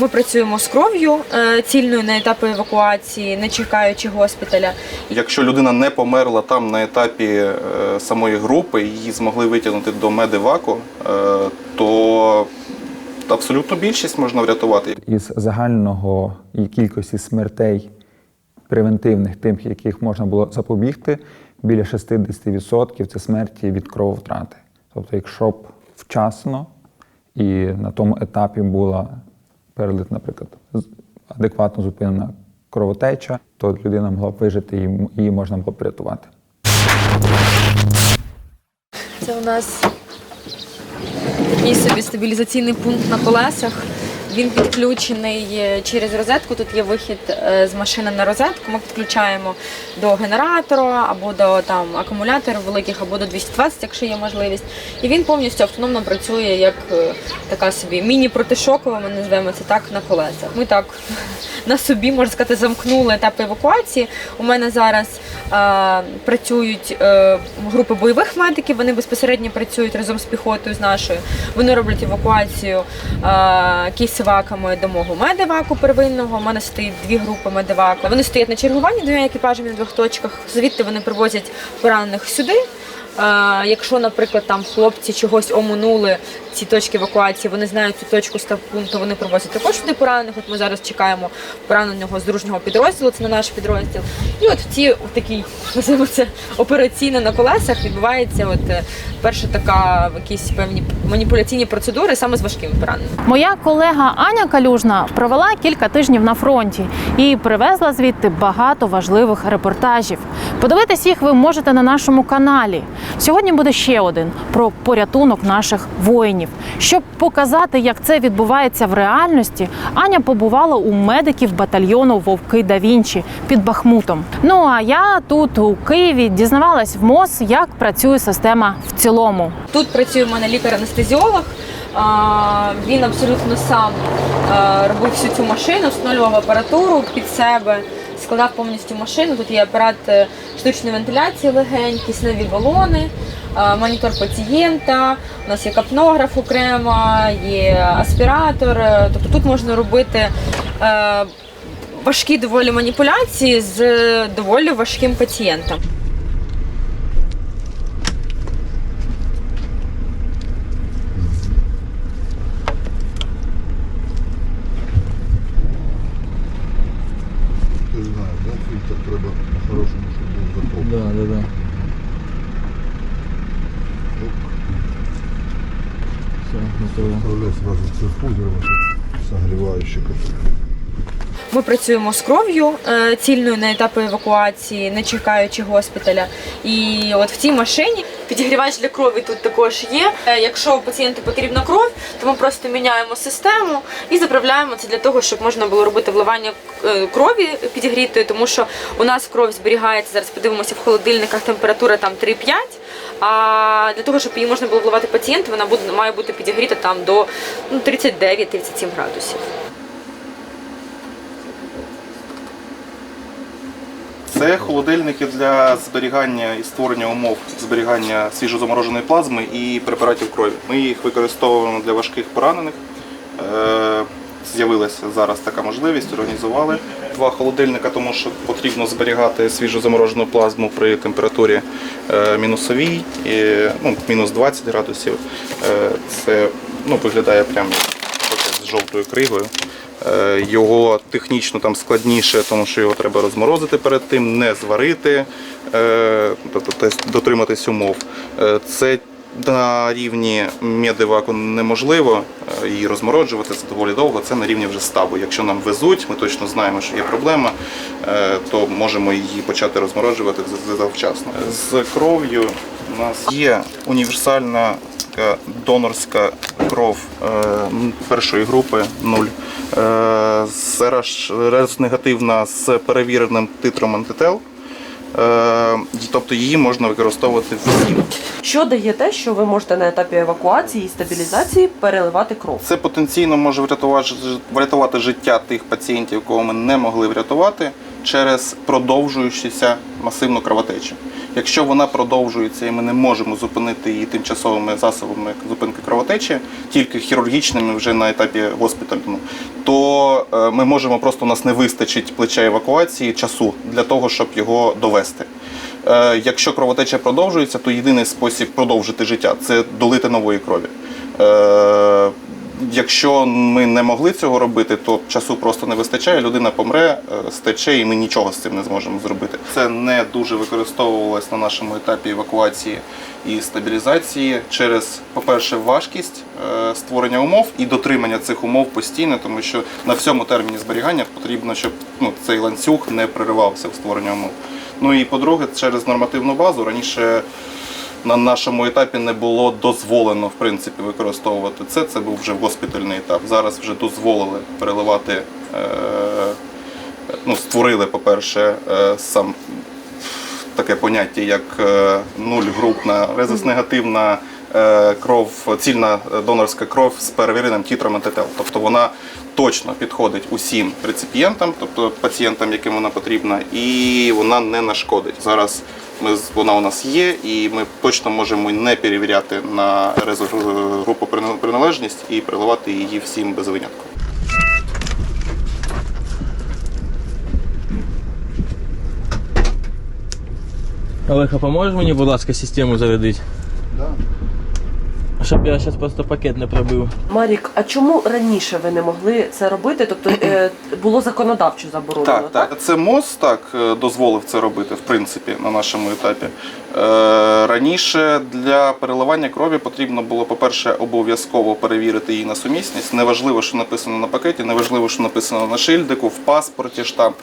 Ми працюємо з кров'ю е, цільною на етапі евакуації, не чекаючи госпіталя. Якщо людина не померла там на етапі е, самої групи, її змогли витягнути до медиваку, е, то абсолютно більшість можна врятувати. із загального кількості смертей превентивних, тим, яких можна було запобігти, біля 60% це смерті від крововтрати. Тобто, якщо б вчасно і на тому етапі була перелит, наприклад, адекватно зупинена кровотеча, то людина могла б вижити і її можна було б врятувати. Це у нас такий собі стабілізаційний пункт на колесах. Він підключений е, через розетку. Тут є вихід е, з машини на розетку. Ми підключаємо до генератора або до там акумуляторів великих, або до 220, якщо є можливість. І він повністю автономно працює як е, така собі міні-протишокова, ми називаємо це так на колесах. Ми так на собі, можна сказати, замкнули етап евакуації. У мене зараз е, працюють е, групи бойових медиків, вони безпосередньо працюють разом з піхотою з нашою. Вони роблять евакуацію е, кейсиваками до мого медиваку первинного. У мене стоїть дві групи медиваку. Вони стоять на чергуванні двома екіпажами на двох точках. Звідти вони привозять поранених сюди. Е, Якщо, наприклад, там хлопці чогось оминули ці точки евакуації, вони знають цю точку став пункту, вони привозять також сюди поранених. От ми зараз чекаємо пораненого з дружнього підрозділу, це на наш підрозділ. І от в ці в такій це операційно на колесах відбувається от е, перша така якісь певні маніпуляційні процедури саме з важкими пораненими. Моя колега Аня Калюжна провела кілька тижнів на фронті і привезла звідти багато важливих репортажів. Подивитись їх ви можете на нашому каналі. Сьогодні буде ще один про порятунок наших воїнів. Щоб показати, як це відбувається в реальності, Аня побувала у медиків батальйону Вовки да Вінчі під Бахмутом. Ну а я тут у Києві дізнавалась в МОЗ, як працює система в цілому. Тут працює в мене лікар-анестезіолог. Він абсолютно сам робив всю цю машину, встановлював апаратуру під себе, складав повністю машину. Тут є апарат е, штучної вентиляції легень, кисневі балони, монітор пацієнта. У нас є капнограф окремо, є аспіратор. Е, Тобто тут можна робити. е, Важкі доволі маніпуляції з е, доволі важким пацієнтом. Ти знаєш, да? Фільтр треба по-хорошому, щоб був затоп. Да, да, да. Все, готово. Вставляй сразу циркулировать, согревающий который. Ми працюємо з кров'ю е, цільною на етапі евакуації, не чекаючи госпіталя. І от в цій машині підігрівач для крові тут також є. Е, Якщо пацієнту потрібна кров, то ми просто міняємо систему і заправляємо це для того, щоб можна було робити вливання е, крові підігрітої, тому що у нас кров зберігається зараз. Подивимося в холодильниках температура там 3-5. А для того, щоб її можна було вливати пацієнту, вона буде має бути підігріта там до ну, 39-37 градусів. Це холодильники для зберігання і створення умов зберігання свіжозамороженої плазми і препаратів крові. Ми їх використовуємо для важких поранених. Е, З'явилася зараз така можливість, організували два холодильника, тому що потрібно зберігати свіжозаморожену плазму при температурі е, мінусовій, і, ну, мінус 20 градусів. Е, Це ну, виглядає прямо з жовтою кригою. Е, Його технічно там складніше, тому що його треба розморозити перед тим, не зварити, е, тобто дотриматись умов. Е, Це на рівні медиваку неможливо її розмороджувати це доволі довго. Це на рівні вже стабу. Якщо нам везуть, ми точно знаємо, що є проблема, то можемо її почати розмороджувати за- завчасно. З кров'ю у нас є універсальна така донорська кров е, першої групи 0. Зараз негативна з перевіреним титром антител. Е, Тобто її можна використовувати всім. Що дає те, що ви можете на етапі евакуації і стабілізації переливати кров? Це потенційно може врятувати, врятувати життя тих пацієнтів, кого ми не могли врятувати. Через продовжуючуся масивну кровотечу. Якщо вона продовжується і ми не можемо зупинити її тимчасовими засобами зупинки кровотечі, тільки хірургічними вже на етапі госпіталю, то е, ми можемо просто у нас не вистачить плеча евакуації часу для того, щоб його довести. Е, Якщо кровотеча продовжується, то єдиний спосіб продовжити життя це долити нової крові. Якщо ми не могли цього робити, то часу просто не вистачає. Людина помре, е, стече, і ми нічого з цим не зможемо зробити. Це не дуже використовувалось на нашому етапі евакуації і стабілізації через, по-перше, важкість е, створення умов і дотримання цих умов постійно, тому що на всьому терміні зберігання потрібно, щоб ну, цей ланцюг не переривався в створення умов. Ну і по-друге, через нормативну базу раніше на нашому етапі не було дозволено в принципі використовувати це. Це був вже госпітальний етап. Зараз вже дозволили переливати, е, ну, створили, по-перше, е, сам таке поняття, як е, нульгрупна резус-негативна кров, цільна донорська кров з перевіреним тітром антител. Тобто вона точно підходить усім реципієнтам, тобто пацієнтам, яким вона потрібна, і вона не нашкодить. Зараз ми, вона у нас є, і ми точно можемо не перевіряти на резус- групу прина- приналежність і приливати її всім без винятку. Олег, а поможеш мені, будь ласка, систему зарядити? Щоб я зараз просто пакет не пробив. Марік, а чому раніше ви не могли це робити? Тобто е, було законодавчо заборонено, Так, так. Це МОЗ так е, дозволив це робити, в принципі, на нашому етапі. Е, раніше для переливання крові потрібно було, по-перше, обов'язково перевірити її на сумісність. Неважливо, що написано на пакеті, неважливо, що написано на шильдику, в паспорті штамп.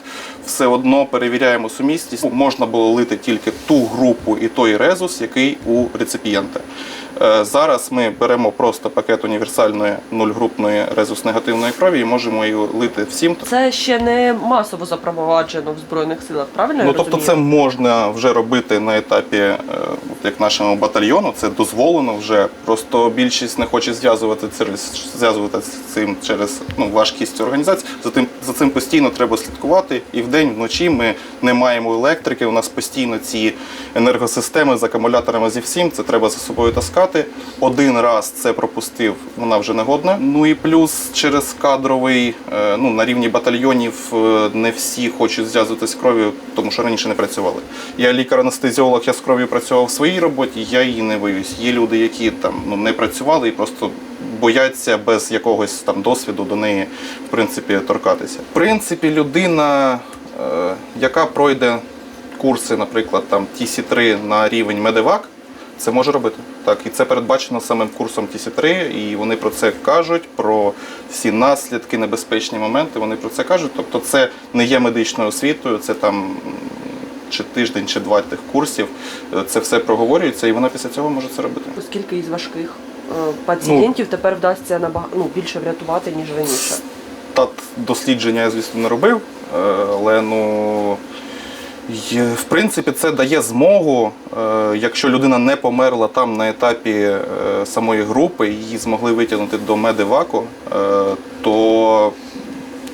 Все одно перевіряємо сумісність. Можна було лити тільки ту групу і той резус, який у реципієнта. Е, Зараз ми беремо просто пакет універсальної нульгрупної резус-негативної крові і можемо її лити всім. Це ще не масово запроваджено в Збройних силах, правильно? Ну я тобто, розумію? це можна вже робити на етапі, е, як нашому батальйону, це дозволено вже. Просто більшість не хоче зв'язувати це зв'язувати з цим через ну, важкість організації. За тим за цим постійно треба слідкувати. І вдень, вночі ми не маємо електрики. У нас постійно ці енергосистеми з акумуляторами зі всім. Це треба за собою таскати. Один раз це пропустив, вона вже не годна. Ну і плюс через кадровий, е, ну на рівні батальйонів е, не всі хочуть зв'язуватися з кров'ю, тому що раніше не працювали. Я лікар-анестезіолог, я з кров'ю працював в своїй роботі, я її не боюсь. Є люди, які там ну не працювали і просто. Бояться без якогось там досвіду до неї, в принципі, торкатися. В принципі, людина, е, яка пройде курси, наприклад, там TC3 на рівень медевак, це може робити. Так, і це передбачено самим курсом TC3, і вони про це кажуть, про всі наслідки, небезпечні моменти. Вони про це кажуть. Тобто, це не є медичною освітою, це там чи тиждень, чи два тих курсів. Е, Це все проговорюється, і вона після цього може це робити. Скільки із важких е, пацієнтів тепер вдасться набаг... ну, більше врятувати, ніж раніше? Тат дослідження я, звісно, не робив, е, але ну. В принципі, це дає змогу, е, якщо людина не померла там на етапі е, самої групи, її змогли витягнути до медиваку, е, то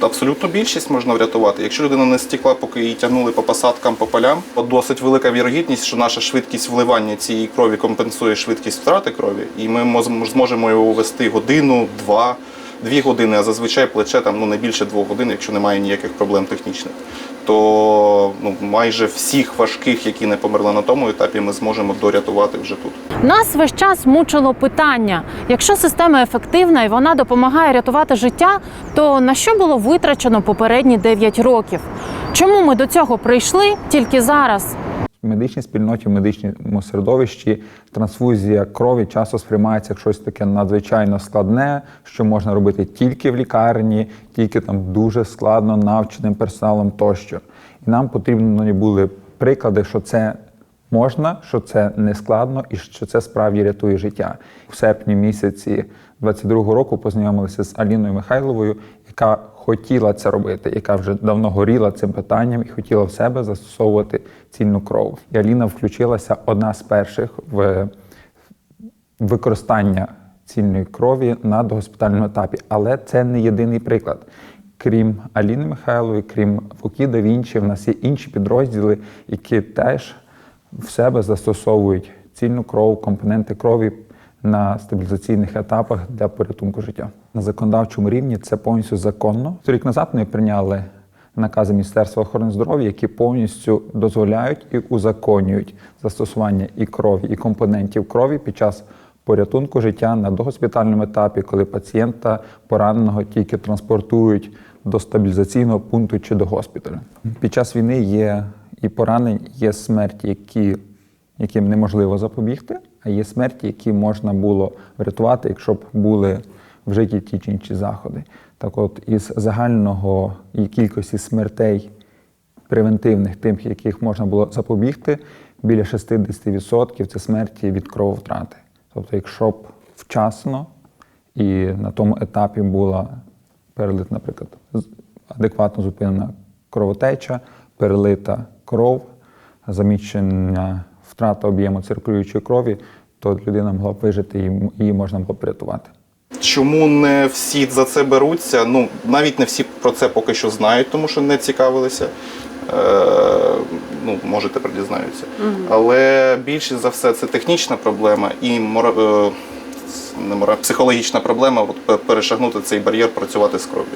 абсолютно більшість можна врятувати. Якщо людина не стікла, поки її тягнули по посадкам, по полям, то досить велика вірогідність, що наша швидкість вливання цієї крові компенсує швидкість втрати крові, і ми зможемо його вести годину, два. Дві години, а зазвичай плече там ну не більше двох годин, якщо немає ніяких проблем технічних. То ну майже всіх важких, які не померли на тому етапі, ми зможемо дорятувати вже тут. Нас весь час мучило питання: якщо система ефективна і вона допомагає рятувати життя, то на що було витрачено попередні 9 років? Чому ми до цього прийшли тільки зараз? Медичній спільноті, в медичному середовищі трансфузія крові часто сприймається як щось таке надзвичайно складне, що можна робити тільки в лікарні, тільки там дуже складно навченим персоналом тощо. І нам потрібні були приклади, що це можна, що це не складно і що це справді рятує життя. В серпні місяці 22-го року познайомилися з Аліною Михайловою, яка хотіла це робити, яка вже давно горіла цим питанням і хотіла в себе застосовувати цільну кров. І Аліна включилася одна з перших в використання цільної крові на догоспітальному етапі. Але це не єдиний приклад. крім Аліни Михайлової, крім Фокі да Вінчі, в нас є інші підрозділи, які теж в себе застосовують цільну кров, компоненти крові на стабілізаційних етапах для порятунку життя. На законодавчому рівні це повністю законно. Рік назад ми прийняли накази Міністерства охорони здоров'я, які повністю дозволяють і узаконюють застосування і крові, і компонентів крові під час порятунку життя на догоспітальному етапі, коли пацієнта пораненого тільки транспортують до стабілізаційного пункту чи до госпіталю. Під час війни є і поранень, є смерті, які, яким неможливо запобігти, а є смерті, які можна було врятувати, якщо б були вжиті ті чи інші заходи. Так от, із загального кількості смертей превентивних, тим, яких можна було запобігти, біля 60% це смерті від крововтрати. Тобто, якщо б вчасно і на тому етапі була перелит, наприклад, адекватно зупинена кровотеча, перелита кров, заміщення втрата об'єму циркулюючої крові, то людина могла б вижити і її можна було б врятувати. Чому не всі за це беруться? Ну, навіть не всі про це поки що знають, тому що не цікавилися. Е, ну, може, тепер дізнаються. Але більше за все це технічна проблема і мора, е, не мора, психологічна проблема от, перешагнути цей бар'єр, працювати з кров'ю.